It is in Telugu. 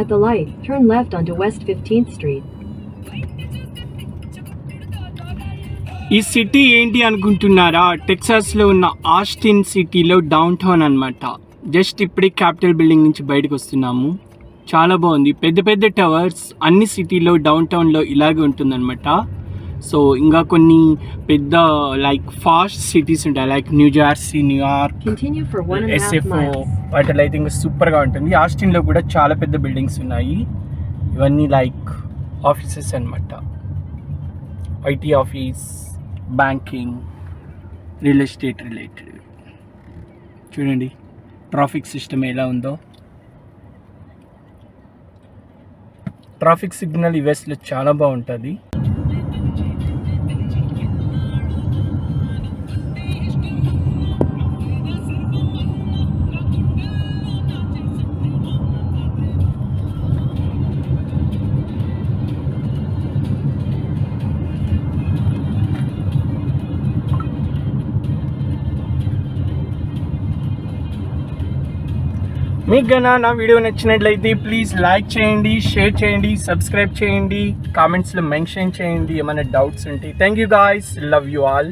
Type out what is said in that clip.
At the light, turn left onto West 15th Street. ఈ సిటీ ఏంటి అనుకుంటున్నారా? టెక్సాస్లో ఉన్న ఆస్టిన్ సిటీలో డౌన్ టౌన్ అనమాట జస్ట్ ఇప్పుడే క్యాపిటల్ బిల్డింగ్ నుంచి బయటకు వస్తున్నాము. చాలా బాగుంది. పెద్ద పెద్ద టవర్స్ అన్ని సిటీలో డౌన్ టౌన్లో ఇలాగే ఉంటుందన్నమాట. సో ఇంకా కొన్ని పెద్ద లైక్ ఫాస్ట్ సిటీస్ ఉంటాయి. Like New Jersey New York SFO. వాటిలో అయితే ఇంకా సూపర్గా ఉంటుంది. ఆస్టిన్లో కూడా చాలా పెద్ద బిల్డింగ్స్ ఉన్నాయి. ఇవన్నీ లైక్ ఆఫీసెస్ అన్నమాట. IT office banking real estate related చూడండి ట్రాఫిక్ సిస్టమ్ ఎలా ఉందో. ట్రాఫిక్ సిగ్నల్ యుఎస్లో చాలా బాగుంటుంది. మీకు గన నా వీడియో నచ్చినట్లయితే ప్లీజ్ లైక్ చేయండి షేర్ చేయండి సబ్స్క్రైబ్ చేయండి కామెంట్స్లో మెన్షన్ చేయండి ఏమైనా డౌట్స్ ఉంటే. Thank you guys love you all